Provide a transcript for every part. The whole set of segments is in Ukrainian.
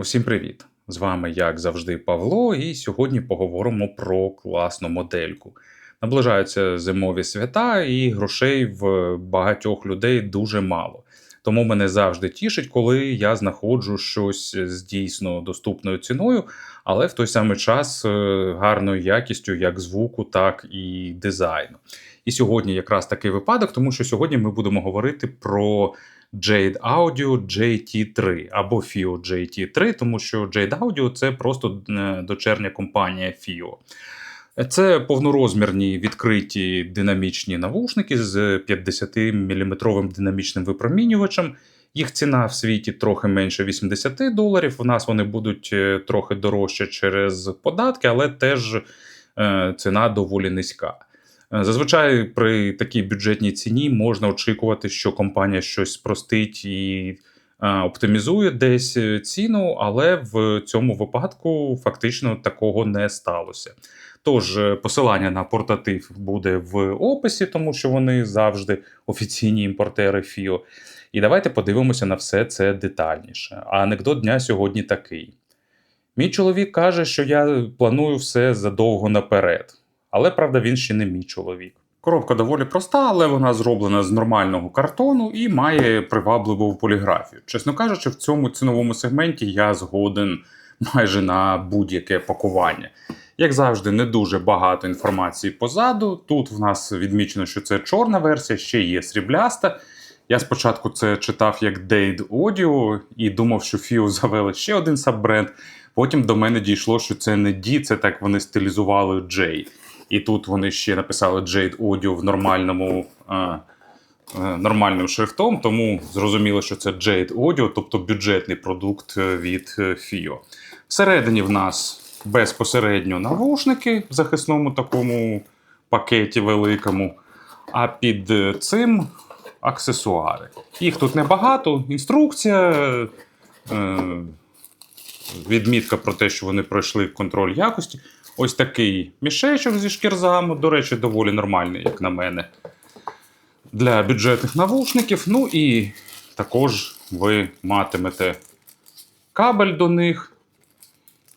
Усім привіт! З вами, як завжди, Павло, і сьогодні поговоримо про класну модельку. Наближаються зимові свята, і грошей в багатьох людей дуже мало. Тому мене завжди тішить, коли я знаходжу щось з дійсно доступною ціною, але в той самий час е, гарною якістю як звуку, так і дизайну. І сьогодні якраз такий випадок, тому що сьогодні ми будемо говорити про Jade Audio JT3 або FIO JT3, тому що Jade Audio це просто е, дочерня компанія FIO. Це повнорозмірні відкриті динамічні навушники з 50-мм динамічним випромінювачем. Їх ціна в світі трохи менше 80 доларів. У нас вони будуть е, трохи дорожче через податки, але теж е, ціна доволі низька. Е, Зазвичай при такій бюджетній ціні можна очікувати, що компанія щось спростить і е, оптимізує десь е, ціну, але в цьому випадку фактично такого не сталося. Тож посилання на портатив буде в описі, тому що вони завжди офіційні імпортери FIO. І давайте подивимося на все це детальніше. А анекдот дня сьогодні такий: мій чоловік каже, що я планую все задовго наперед. Але правда, він ще не мій чоловік. Коробка доволі проста, але вона зроблена з нормального картону і має привабливу поліграфію. Чесно кажучи, в цьому ціновому сегменті я згоден майже на будь-яке пакування. Як завжди, не дуже багато інформації позаду. Тут в нас відмічено, що це чорна версія, ще є срібляста. Я спочатку це читав як Dade Audio і думав, що FIO завели ще один саббренд. Потім до мене дійшло, що це не D, це так вони стилізували J. І тут вони ще написали Jade Audio в нормальному а, а, нормальним шрифтом, тому зрозуміло, що це Jade Audio, тобто бюджетний продукт е, від е, FIO. Всередині в нас безпосередньо навушники в захисному такому пакеті великому, а під е, цим аксесуари. Їх тут небагато, інструкція. Е, Відмітка про те, що вони пройшли контроль якості. Ось такий мішечок зі шкірзами, до речі, доволі нормальний, як на мене, для бюджетних навушників. Ну і також ви матимете кабель до них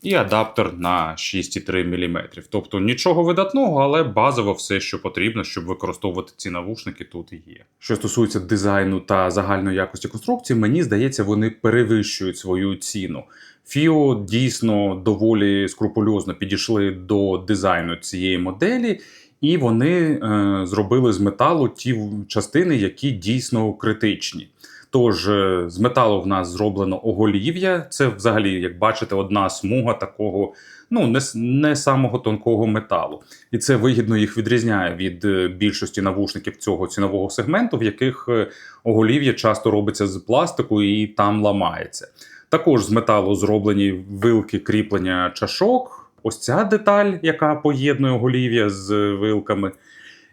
і адаптер на 6,3 мм. Тобто нічого видатного, але базово все, що потрібно, щоб використовувати ці навушники, тут є. Що стосується дизайну та загальної якості конструкції, мені здається, вони перевищують свою ціну. Фіо дійсно доволі скрупульозно підійшли до дизайну цієї моделі, і вони е, зробили з металу ті частини, які дійсно критичні. Тож е, з металу в нас зроблено оголів'я. Це взагалі, як бачите, одна смуга такого, ну не, не самого тонкого металу. І це вигідно їх відрізняє від е, більшості навушників цього цінового сегменту, в яких е, оголів'я часто робиться з пластику і там ламається. Також з металу зроблені вилки кріплення чашок. Ось ця деталь, яка поєднує оголів'я з вилками.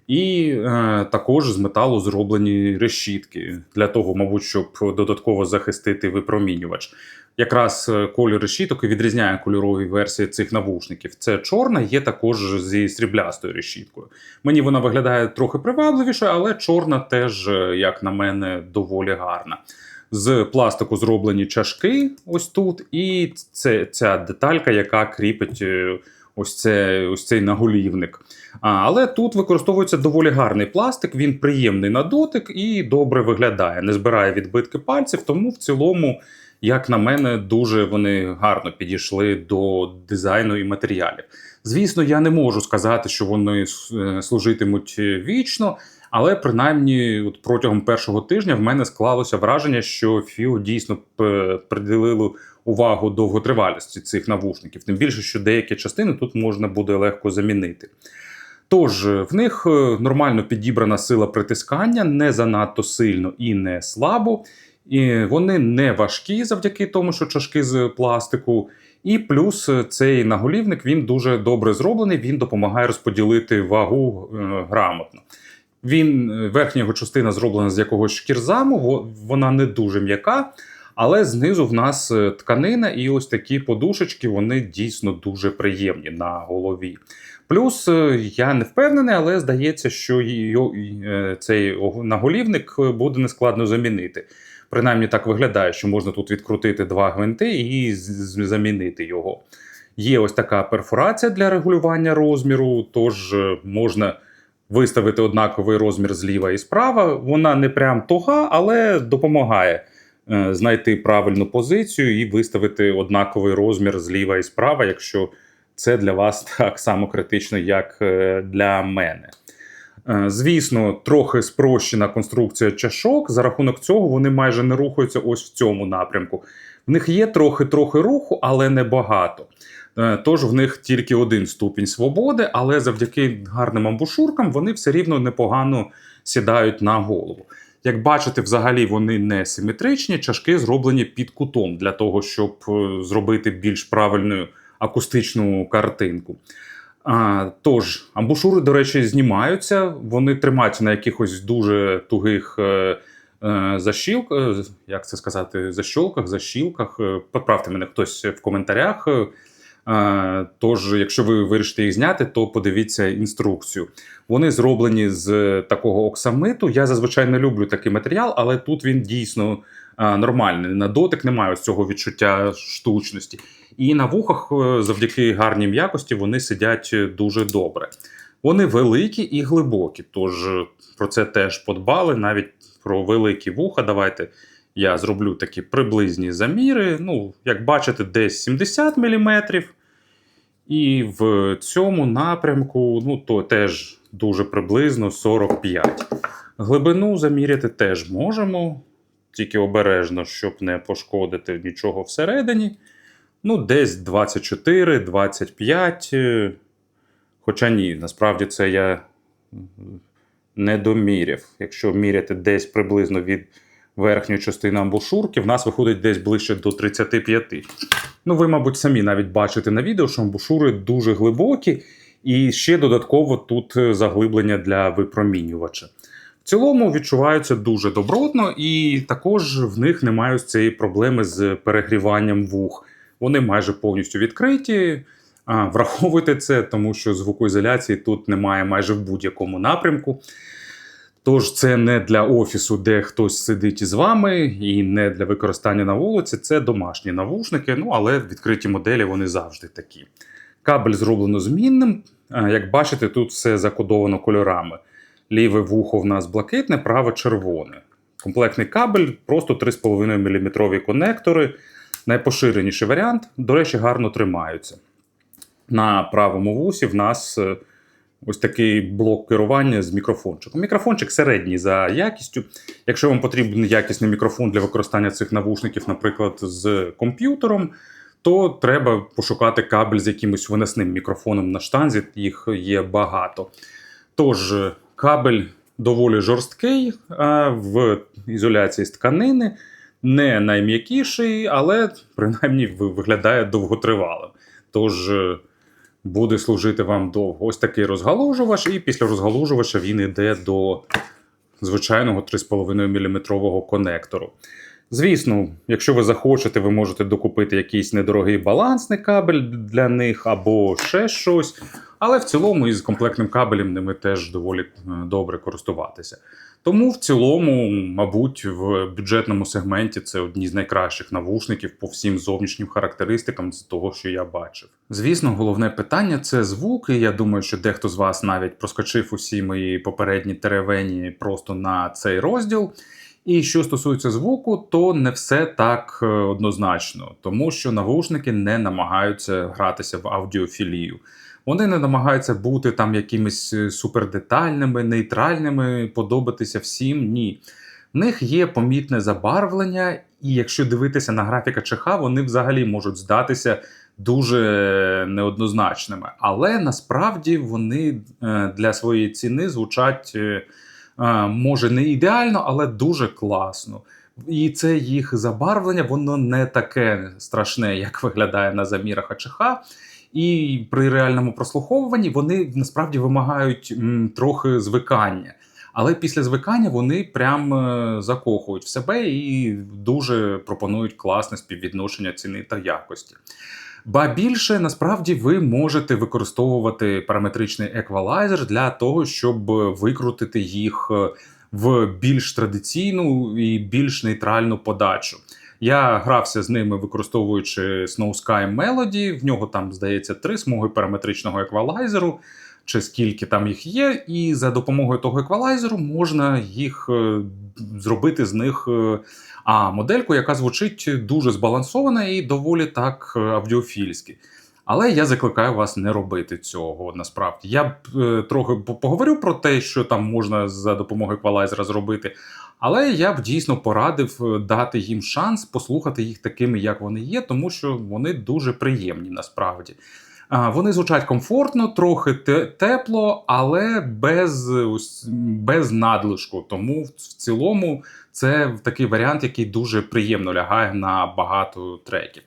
І е, також з металу зроблені решітки для того, мабуть, щоб додатково захистити випромінювач. Якраз е, колір решіток відрізняє кольорові версії цих навушників. Це чорна, є також зі сріблястою решіткою. Мені вона виглядає трохи привабливіше, але чорна теж, е, як на мене, доволі гарна. З пластику зроблені чашки ось тут, і це ця деталька, яка кріпить е, ось, це, ось цей наголівник. А, але тут використовується доволі гарний пластик, він приємний на дотик і добре виглядає, не збирає відбитки пальців, тому в цілому, як на мене, дуже вони гарно підійшли до дизайну і матеріалів. Звісно, я не можу сказати, що вони е, служитимуть вічно. Але принаймні, от протягом першого тижня в мене склалося враження, що Фіо дійсно п- приділили увагу довготривалості цих навушників. Тим більше, що деякі частини тут можна буде легко замінити. Тож в них е, нормально підібрана сила притискання, не занадто сильно і не слабо. І вони не важкі завдяки тому, що чашки з пластику. І плюс е, цей наголівник він дуже добре зроблений. Він допомагає розподілити вагу е, грамотно. Він е, верхня його частина зроблена з якогось шкірзаму, вона не дуже м'яка, але знизу в нас е, тканина, і ось такі подушечки вони дійсно дуже приємні на голові. Плюс е, я не впевнений, але здається, що цей наголівник буде нескладно замінити. Принаймні так виглядає, що можна тут відкрутити два гвинти і замінити його. Є ось така перфорація для регулювання розміру, тож можна виставити однаковий розмір зліва і справа. Вона не прям туга, але допомагає е, знайти правильну позицію і виставити однаковий розмір зліва і справа, якщо це для вас так само критично, як е, для мене. Е, Звісно, трохи спрощена конструкція чашок. За рахунок цього вони майже не рухаються ось в цьому напрямку. В них є трохи-трохи руху, але не багато. Тож в них тільки один ступінь свободи, але завдяки гарним амбушуркам вони все рівно непогано сідають на голову. Як бачите, взагалі вони не симетричні, чашки зроблені під кутом для того, щоб е, зробити більш правильну акустичну картинку. А, тож, амбушури, до речі, знімаються, вони тримаються на якихось дуже тугих е, е, защілк, е, як це сказати, защолках, защілках. Е, Поправте мене хтось в коментарях. Е, Тож, якщо ви вирішите їх зняти, то подивіться інструкцію. Вони зроблені з такого оксамиту. Я зазвичай не люблю такий матеріал, але тут він дійсно е, нормальний. На дотик немає ось цього відчуття штучності. І на вухах, е, завдяки гарній м'якості, вони сидять дуже добре. Вони великі і глибокі, тож про це теж подбали. Навіть про великі вуха. Давайте я зроблю такі приблизні заміри. Ну, як бачите, десь 70 мм. І в цьому напрямку ну, то теж дуже приблизно 45. Глибину заміряти теж можемо, тільки обережно, щоб не пошкодити нічого всередині. Ну, десь 24, 25. е, Хоча ні, насправді це я не доміряв. Якщо міряти десь приблизно від верхньої частини амбушурки, в нас виходить десь ближче до 35. Ну, ви, мабуть, самі навіть бачите на відео, що амбушури дуже глибокі, і ще додатково тут е, заглиблення для випромінювача. В цілому відчуваються дуже добротно, і також в них немає ось цієї проблеми з перегріванням вух. Вони майже повністю відкриті. А, враховуйте це, тому що звукоізоляції тут немає майже в будь-якому напрямку. Тож це не для офісу, де хтось сидить із вами, і не для використання на вулиці. Це домашні навушники, ну але відкриті моделі вони завжди такі. Кабель зроблено змінним. Як бачите, тут все закодовано кольорами. Ліве вухо в нас блакитне, праве червоне. Комплектний кабель, просто 3,5 мм конектори. Найпоширеніший варіант, до речі, гарно тримаються. На правому вусі в нас е, ось такий блок керування з мікрофончиком. Мікрофончик середній за якістю. Якщо вам потрібен якісний мікрофон для використання цих навушників, наприклад, з комп'ютером, то треба пошукати кабель з якимось виносним мікрофоном на штанзі, їх є багато. Тож, кабель доволі жорсткий в ізоляції з тканини, не найм'якіший, але принаймні виглядає довготривалим. Тож буде служити вам довго. Ось такий розгалужувач, і після розгалужувача він йде до звичайного 3,5 мм конектору. Звісно, якщо ви захочете, ви можете докупити якийсь недорогий балансний кабель для них або ще щось. Але в цілому із комплектним кабелем ними теж доволі е, добре користуватися. Тому в цілому, мабуть, в бюджетному сегменті це одні з найкращих навушників по всім зовнішнім характеристикам з того, що я бачив. Звісно, головне питання це звук, і я думаю, що дехто з вас навіть проскочив усі мої попередні теревені просто на цей розділ. І що стосується звуку, то не все так е, однозначно, тому що навушники не намагаються гратися в аудіофілію. Вони не намагаються бути там якимись е, супердетальними, нейтральними, подобатися всім. Ні. В них є помітне забарвлення, і якщо дивитися на графіка ЧХ, вони взагалі можуть здатися дуже неоднозначними. Але насправді вони е, для своєї ціни звучать е, може не ідеально, але дуже класно. І це їх забарвлення, воно не таке страшне, як виглядає на замірах АЧХ. І при реальному прослуховуванні вони насправді вимагають м, трохи звикання. Але після звикання вони прям е, закохують в себе і дуже пропонують класне співвідношення ціни та якості. Ба більше насправді ви можете використовувати параметричний еквалайзер для того, щоб викрутити їх е, в більш традиційну і більш нейтральну подачу. Я грався з ними, використовуючи Snow Sky Melody. В нього там, здається, три смуги параметричного еквалайзеру, чи скільки там їх є, і за допомогою того еквалайзеру можна їх е, зробити з них е, а, модельку, яка звучить дуже збалансована і доволі так е, аудіофільськи. Але я закликаю вас не робити цього насправді. Я б е, трохи поговорю про те, що там можна за допомогою еквалайзера зробити. Але я б дійсно порадив е, дати їм шанс послухати їх такими, як вони є, тому що вони дуже приємні насправді. Вони звучать комфортно, трохи тепло, але без, без надлишку. Тому в цілому це такий варіант, який дуже приємно лягає на багато треків.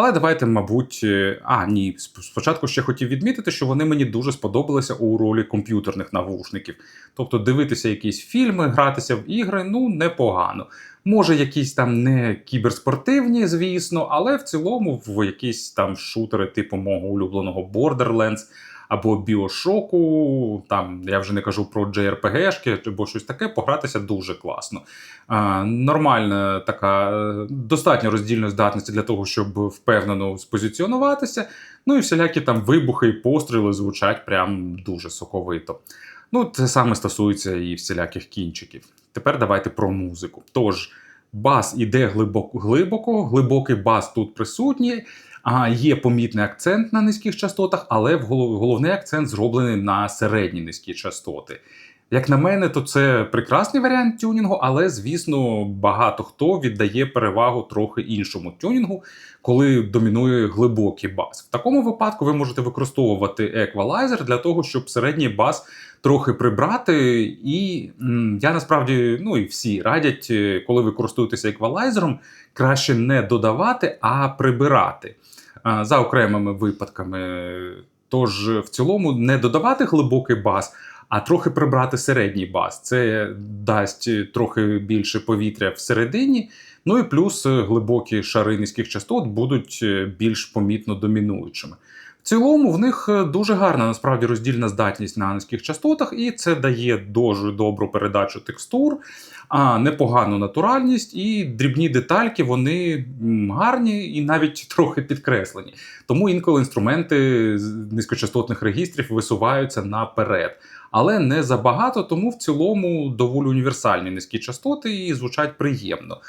Але давайте, мабуть, е, а ні, спочатку ще хотів відмітити, що вони мені дуже сподобалися у ролі комп'ютерних навушників. Тобто дивитися якісь фільми, гратися в ігри, ну непогано. Може, якісь там не кіберспортивні, звісно, але в цілому в якісь там шутери, типу мого улюбленого Borderlands або Біошоку, там я вже не кажу про JRPG-шки або щось таке, погратися дуже класно. А, нормальна така, достатньо роздільної здатності для того, щоб впевнено спозиціонуватися. Ну і всілякі там вибухи і постріли звучать прям дуже соковито. Ну, це саме стосується і всіляких кінчиків. Тепер давайте про музику. Тож, бас іде глибоко, глибоко, глибокий бас тут присутній. А є помітний акцент на низьких частотах, але головний акцент зроблений на середні низькі частоти. Як на мене, то це прекрасний варіант тюнінгу, але звісно, багато хто віддає перевагу трохи іншому тюнінгу, коли домінує глибокий бас. В такому випадку ви можете використовувати еквалайзер для того, щоб середній бас трохи прибрати. І я насправді, ну і всі радять, коли ви користуєтеся еквалайзером, краще не додавати, а прибирати за окремими випадками. Тож в цілому не додавати глибокий бас, а трохи прибрати середній бас. Це дасть трохи більше повітря всередині. Ну і плюс е, глибокі шари низьких частот будуть е, більш помітно домінуючими. В цілому в них е, дуже гарна насправді роздільна здатність на низьких частотах, і це дає дуже добру передачу текстур, а непогану натуральність, і дрібні детальки вони гарні і навіть трохи підкреслені. Тому інколи інструменти низькочастотних регістрів висуваються наперед. Але не забагато, тому в цілому доволі універсальні низькі частоти і звучать приємно.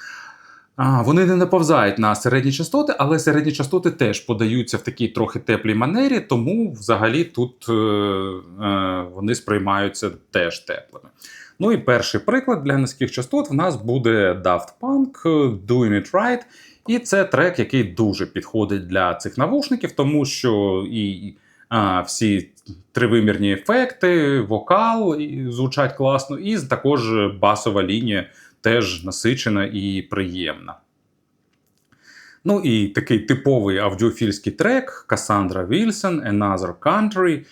А, вони не наповзають на середні частоти, але середні частоти теж подаються в такій трохи теплій манері, тому взагалі тут е, е, вони сприймаються теж теплими. Ну і перший приклад для низьких частот в нас буде Daft Punk Doing It Right. І це трек, який дуже підходить для цих навушників, тому що і а, всі тривимірні ефекти, вокал звучать класно, і також басова лінія теж насичена і приємна. Ну і такий типовий аудіофільський трек Cassandra Wilson, Another Country.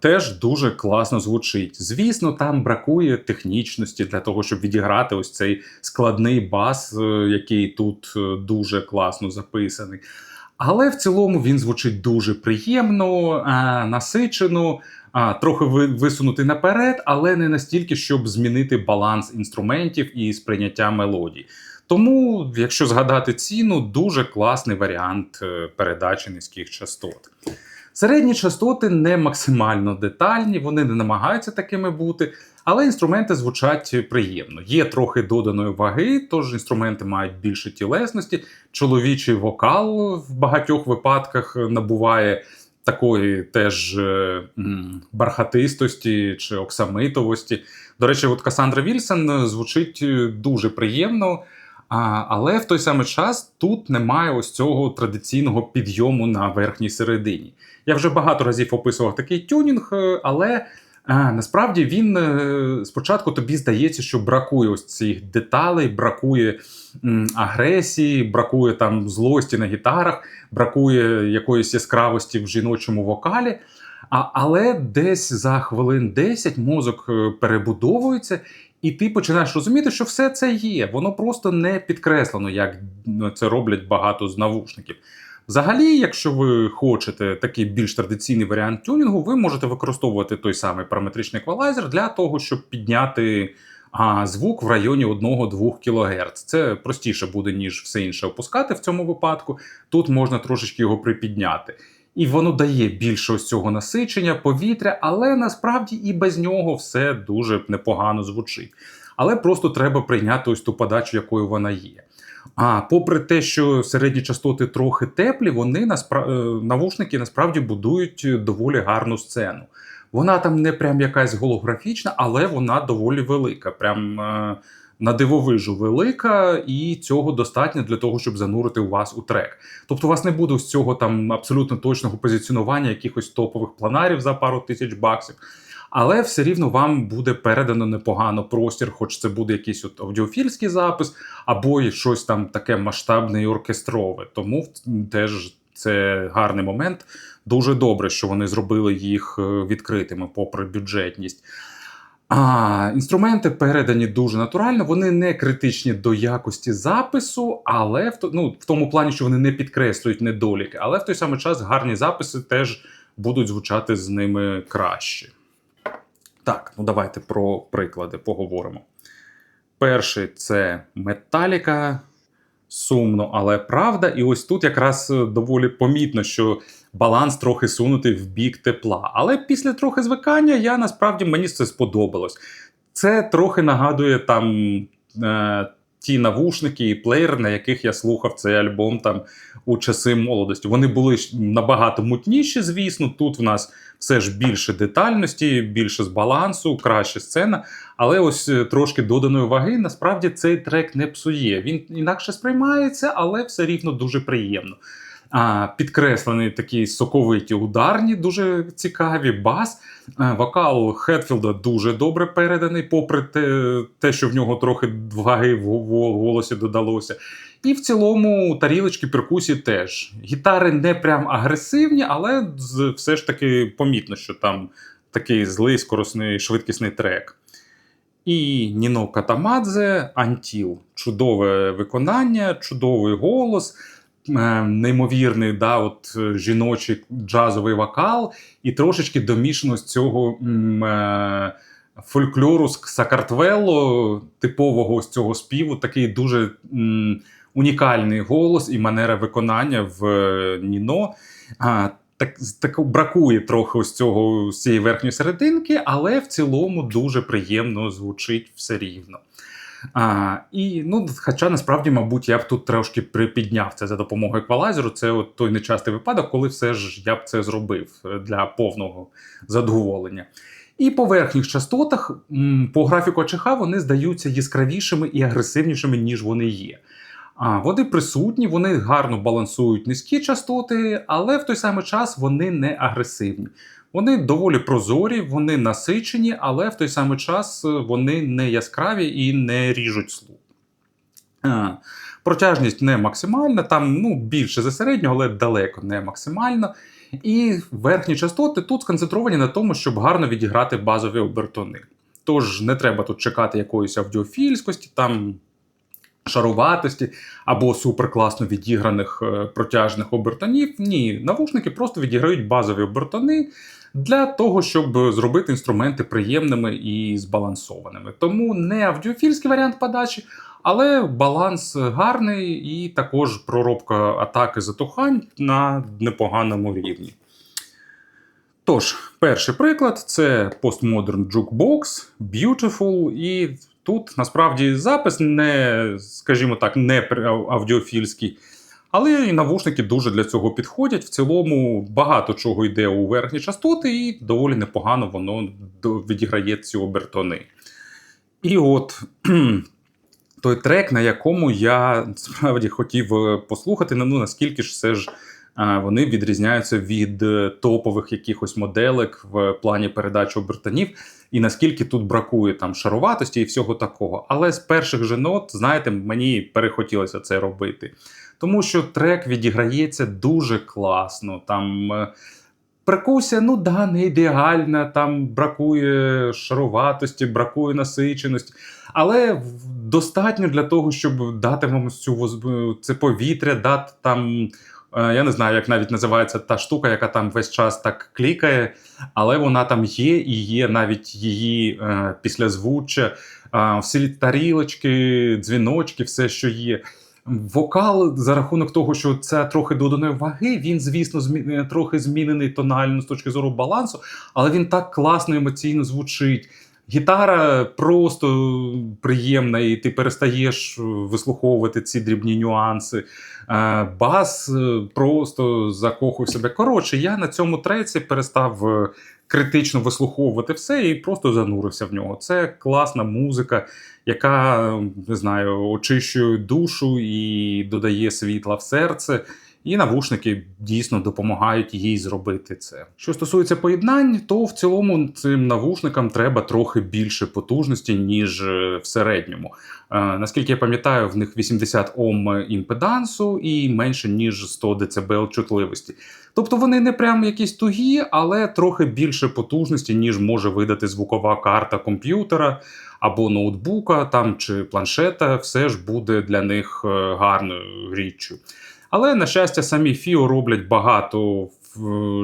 Теж дуже класно звучить. Звісно, там бракує технічності для того, щоб відіграти ось цей складний бас, е, який тут е, дуже класно записаний. Але в цілому він звучить дуже приємно, е, насичено, трохи ви- висунутий наперед, але не настільки, щоб змінити баланс інструментів і сприйняття мелодій. Тому, якщо згадати ціну, дуже класний варіант передачі низьких частот. Середні частоти не максимально детальні, вони не намагаються такими бути, але інструменти звучать приємно. Є трохи доданої ваги, тож інструменти мають більше тілесності. Чоловічий вокал в багатьох випадках набуває такої теж е, бархатистості чи оксамитовості. До речі, от Касандра Вільсон звучить е, дуже приємно. А, але в той самий час тут немає ось цього традиційного підйому на верхній середині. Я вже багато разів описував такий тюнінг, е, але а, насправді він е, спочатку тобі здається, що бракує ось цих деталей, бракує м, агресії, бракує там злості на гітарах, бракує якоїсь яскравості в жіночому вокалі. А, але десь за хвилин 10 мозок е, перебудовується, і ти починаєш розуміти, що все це є. Воно просто не підкреслено, як ну, це роблять багато з навушників. Взагалі, якщо ви хочете такий більш традиційний варіант тюнінгу, ви можете використовувати той самий параметричний еквалайзер для того, щоб підняти а звук в районі 1-2 кГц. Це простіше буде, ніж все інше опускати в цьому випадку. Тут можна трошечки його припідняти. І воно дає більше ось цього насичення, повітря, але насправді і без нього все дуже непогано звучить. Але просто треба прийняти ось ту подачу, якою вона є. А попри те, що середні частоти трохи теплі, вони наспра... е, навушники насправді будують доволі гарну сцену. Вона там не прям якась голографічна, але вона доволі велика. Прям е, на дивовижу велика, і цього достатньо для того, щоб занурити у вас у трек. Тобто, у вас не буде з цього там абсолютно точного позиціонування якихось топових планарів за пару тисяч баксів. Але все рівно вам буде передано непогано простір, хоч це буде якийсь от аудіофільський запис, або щось там таке масштабне і оркестрове. Тому теж це гарний момент. Дуже добре, що вони зробили їх е, відкритими, попри бюджетність. А інструменти передані дуже натурально. Вони не критичні до якості запису, але в ну, в тому плані, що вони не підкреслюють недоліки, але в той самий час гарні записи теж будуть звучати з ними краще. Так, ну давайте про приклади поговоримо. Перший це Металіка. Сумно, але правда. І ось тут якраз е, доволі помітно, що баланс трохи сунутий в бік тепла. Але після трохи звикання я насправді мені це сподобалось. Це трохи нагадує там е, ті навушники і плеєр, на яких я слухав цей альбом там у часи молодості. Вони були набагато мутніші, звісно. Тут в нас все ж більше детальності, більше з балансу, краща сцена. Але ось е, трошки доданої ваги насправді цей трек не псує. Він інакше сприймається, але все рівно дуже приємно. А, підкреслені такі соковиті ударні, дуже цікаві бас. А, вокал Хетфілда дуже добре переданий, попри те, те, що в нього трохи ваги в го- в голосі додалося. І в цілому тарілочки перкусії теж. Гітари не прям агресивні, але все ж таки помітно, що там такий злий, скоросний, швидкісний трек. І Ніно Катамадзе Антіл. Чудове виконання, чудовий голос, е, неймовірний да, от, е, жіночий джазовий вокал, і трошечки домішано з цього е, фольклору з Сакартвело, типового з цього співу, такий дуже м, унікальний голос і манера виконання в е, Ніно. А, так, так бракує трохи ось цього з цієї верхньої серединки, але в цілому дуже приємно звучить все рівно. А, і, ну, хоча насправді, мабуть, я б тут трошки припідняв це за допомогою еквалайзеру. Це от той нечастий випадок, коли все ж я б це зробив е, для повного задоволення. І по верхніх частотах по графіку АЧХ вони здаються яскравішими і агресивнішими, ніж вони є. А, вони присутні, вони гарно балансують низькі частоти, але в той самий час вони не агресивні. Вони доволі прозорі, вони насичені, але в той самий час е, вони не яскраві і не ріжуть слух. Протяжність не максимальна, там ну, більше за середнього, але далеко не максимально. І верхні частоти тут сконцентровані на тому, щоб гарно відіграти базові обертони. Тож не треба тут чекати якоїсь аудіофільськості, там шаруватості або суперкласно відіграних е, протяжних обертонів. Ні, навушники просто відіграють базові обертони для того, щоб зробити інструменти приємними і збалансованими. Тому не аудіофільський варіант подачі, але баланс гарний і також проробка атаки затухань на непоганому рівні. Тож, перший приклад це Postmodern Jukebox, Beautiful, і тут насправді запис не, скажімо так, не аудіофільський, але і навушники дуже для цього підходять. В цілому багато чого йде у верхні частоти, і доволі непогано воно відіграє ці обертони. І от той трек, на якому я справді хотів е, послухати, ну наскільки ж все ж вони відрізняються від е, топових якихось моделек в плані передачі обертонів, і наскільки тут бракує там шаруватості і всього такого. Але з перших же нот, знаєте, мені перехотілося це робити. Тому що трек відіграється дуже класно. Там е, перкусія, ну да, не ідеальна, там бракує шаруватості, бракує насиченості. Але достатньо для того, щоб дати вам цю це повітря, дати там Е, Я не знаю, як навіть називається та штука, яка там весь час так клікає, але вона там є, і є навіть її е, післязвуччя, е, всі тарілочки, дзвіночки, все, що є. Вокал за рахунок того, що це трохи доданої ваги, він, звісно, змі... е, трохи змінений тонально з точки зору балансу, але він так класно емоційно звучить. Гітара просто приємна, і ти перестаєш вислуховувати ці дрібні нюанси. Е, Бас е, просто закохує себе. Коротше, я на цьому треці перестав е, критично вислуховувати все і просто занурився в нього. Це класна музика, яка е, не знаю, очищує душу і додає світла в серце. І навушники дійсно допомагають їй зробити це. Що стосується поєднань, то в цілому цим навушникам треба трохи більше потужності, ніж е, в середньому. Е, наскільки я пам'ятаю, в них 80 Ом імпедансу і менше ніж 100 дБ чутливості. Тобто вони не прям якісь тугі, але трохи більше потужності, ніж може видати звукова карта комп'ютера або ноутбука там чи планшета, все ж буде для них е, гарною річчю. Але, на щастя, самі FIO роблять багато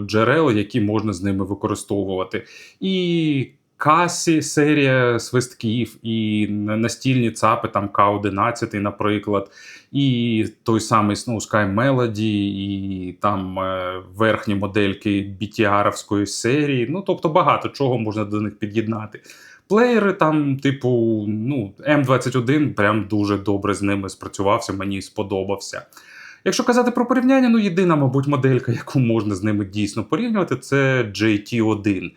джерел, які можна з ними використовувати. І Касі серія свистків, і настільні цапи, там К-11, наприклад, і той самий ну, Sky Melody, і там е, верхні модельки BTR-овської серії. Ну, тобто багато чого можна до них під'єднати. Плеєри там, типу, ну, М21 прям дуже добре з ними спрацювався, мені сподобався. Якщо казати про порівняння, ну єдина, мабуть, моделька, яку можна з ними дійсно порівнювати, це JT1.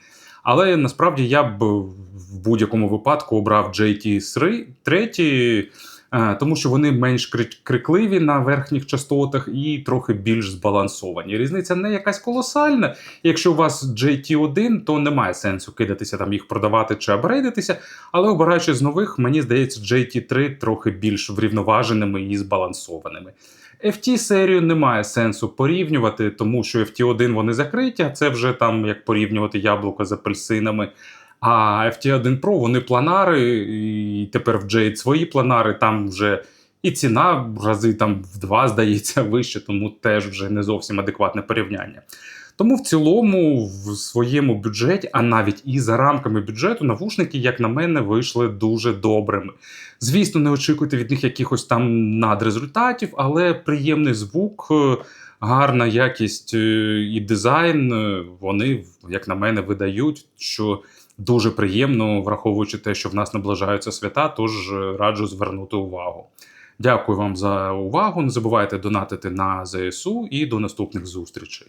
Але насправді я б в будь-якому випадку обрав JT3, е, тому що вони менш крик- крикливі на верхніх частотах і трохи більш збалансовані. Різниця не якась колосальна. Якщо у вас JT1, то немає сенсу кидатися там їх продавати чи апгрейдитися. Але обираючи з нових, мені здається, JT3 трохи більш врівноваженими і збалансованими. FT серію немає сенсу порівнювати, тому що FT1 вони закриті, а це вже там як порівнювати яблуко з апельсинами. А FT1 Pro вони планари, і тепер в Jade свої планари, там вже і ціна в рази там в два, здається, вище, тому теж вже не зовсім адекватне порівняння. Тому в цілому, в своєму бюджеті, а навіть і за рамками бюджету, навушники, як на мене, вийшли дуже добрими. Звісно, не очікуйте від них якихось там надрезультатів, але приємний звук, е, гарна якість е, і дизайн, е, вони, як на мене, видають, що дуже приємно, враховуючи те, що в нас наближаються свята, тож раджу звернути увагу. Дякую вам за увагу. Не забувайте донатити на ЗСУ і до наступних зустрічей.